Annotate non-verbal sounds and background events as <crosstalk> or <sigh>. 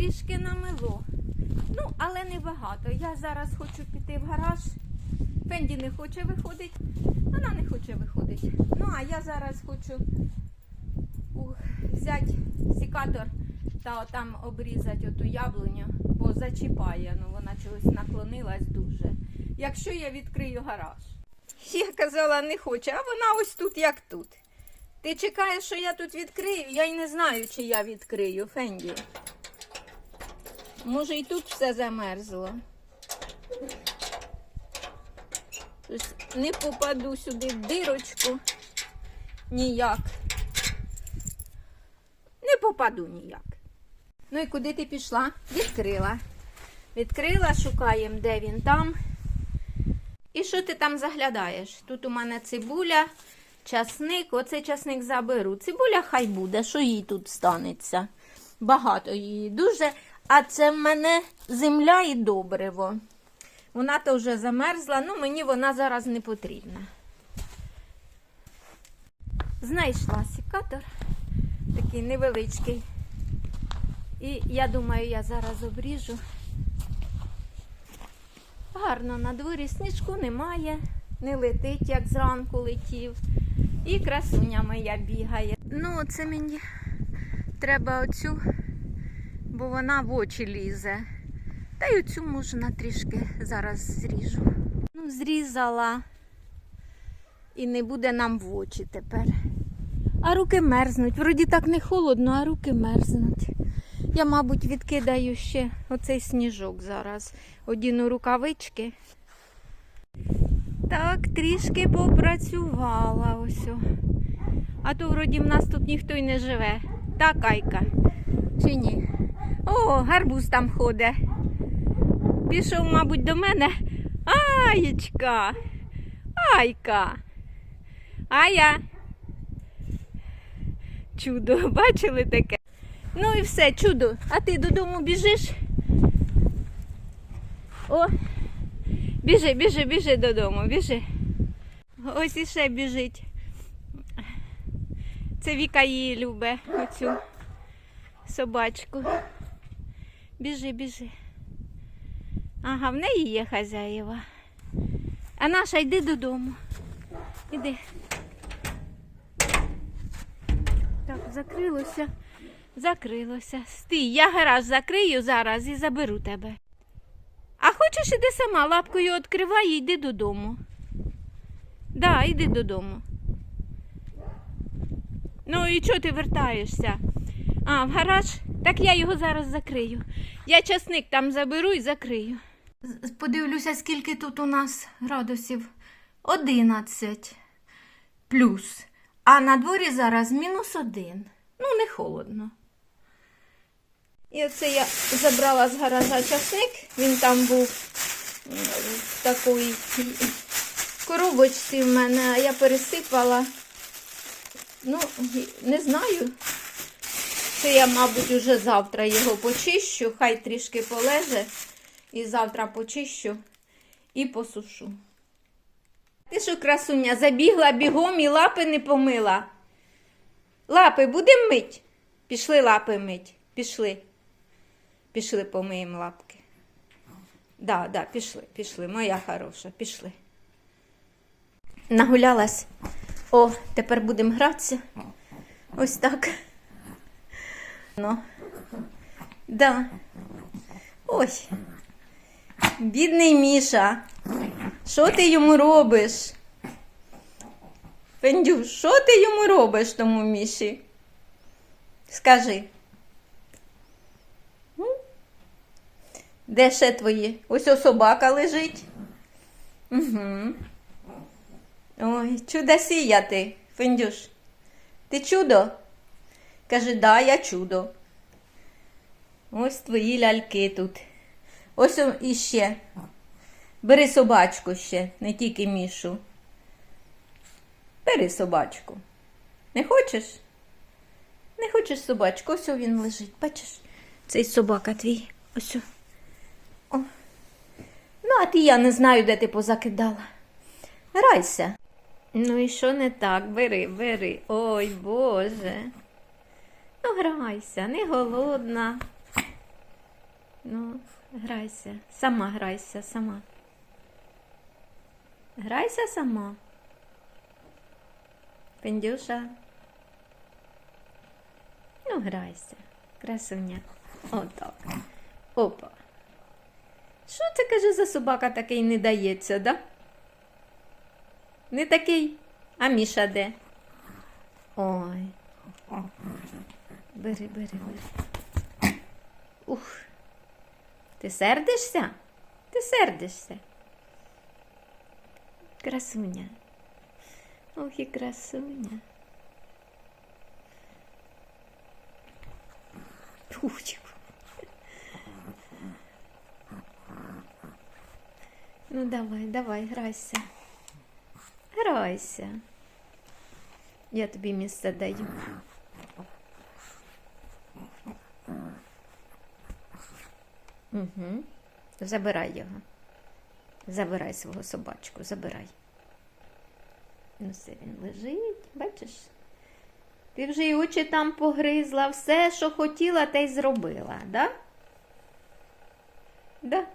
трішки намело. Ну, але не багато. Я зараз хочу піти в гараж. Фенді не хоче виходити. Вона не хоче виходити. Ну, а я зараз хочу взяти сікатор та там обрізати оту яблуню, бо зачіпає. Ну, вона чогось наклонилась дуже. Якщо я відкрию гараж. Я казала, не хоче, а вона ось тут, як тут. Ти чекаєш, що я тут відкрию? Я й не знаю, чи я відкрию, Фенді. Може і тут все замерзло. Не попаду сюди в дирочку. Ніяк. Не попаду ніяк. Ну і куди ти пішла? Відкрила. Відкрила, шукаємо, де він там. І що ти там заглядаєш? Тут у мене цибуля, часник. Оцей часник заберу. Цибуля хай буде, що їй тут станеться. Багато її дуже. А це в мене земля і добриво. Вона то вже замерзла, ну мені вона зараз не потрібна. Знайшла сікатор, такий невеличкий. І я думаю, я зараз обріжу. Гарно на дворі сніжку немає, не летить, як зранку летів. І красуня моя бігає. Ну, це мені треба оцю, бо вона в очі лізе. Та й оцю можна трішки зараз зріжу. Ну, зрізала. І не буде нам в очі тепер. А руки мерзнуть. Вроді так не холодно, а руки мерзнуть. Я, мабуть, відкидаю ще оцей сніжок зараз. Одіну рукавички. Так, трішки попрацювала ось. А то вроді в нас тут ніхто й не живе. Так, Айка? Чи ні? О, гарбуз там ходить. Пішов, мабуть, до мене. Аєчка. Айка. Ая. Чудо, <laughs> бачили таке? Ну і все, чудо. А ти додому біжиш? О, біжи, біжи, біжи додому, біжи. Ось іще біжить. Це Віка її любить, оцю собачку. Біжи, біжи. Ага, в неї є хазяєва. А наша йди додому. Іди. Так, закрилося. Закрилося. Стій, я гараж закрию зараз і заберу тебе. А хочеш іди сама, лапкою відкривай і йди додому. Да, йди додому. Ну і чого ти вертаєшся? А, в гараж? Так я його зараз закрию. Я часник там заберу і закрию. Подивлюся, скільки тут у нас градусів. Одинадцять плюс. А на дворі зараз мінус один. Ну, не холодно. І оце я забрала з гаража часник. Він там був в такій коробочці в мене, а я пересипала. Ну, не знаю. Це я, мабуть, уже завтра його почищу, хай трішки полеже. І завтра почищу і посушу. Ти що, красуня, забігла бігом і лапи не помила. Лапи будемо мить? Пішли лапи мить. Пішли. Пішли помиємо лапки. Да, да, пішли, пішли, моя хороша, пішли. Нагулялась. О, тепер будемо гратися. Ось так. Ну. Да. Ось. Бідний Міша. Що ти йому робиш? Пендю, що ти йому робиш тому Міші? Скажи. Де ще твої? Ось о собака лежить. Угу. Ой, чудосія ти, Фендюш. Ти чудо? Каже, да, я чудо. Ось твої ляльки тут. Ось іще. Бери собачку ще, не тільки мішу. Бери собачку. Не хочеш? Не хочеш собачку? Ось він лежить. Бачиш? Цей собака твій. Ось. О. Ну, а ти я не знаю, де ти позакидала. Грайся. Ну і що не так? Бери, бери. Ой, Боже. Ну, грайся, не голодна. Ну, грайся. Сама грайся, сама. Грайся сама. Пендюша. Ну, грайся. Красуня. Отак. Опа. Що це каже за собака такий не дається, да? Не такий. А Міша де? Ой. Бери, бери, бери. Ух. Ти сердишся? Ти сердишся. Красуня. Ох і красуня. Ух, Ну давай, давай, грайся. Грайся. Я тобі місце даю. Угу. Забирай його. Забирай свого собачку, забирай. Ну, все він лежить, бачиш? Ти вже й очі там погризла, все, що хотіла, те й зробила, да? Да?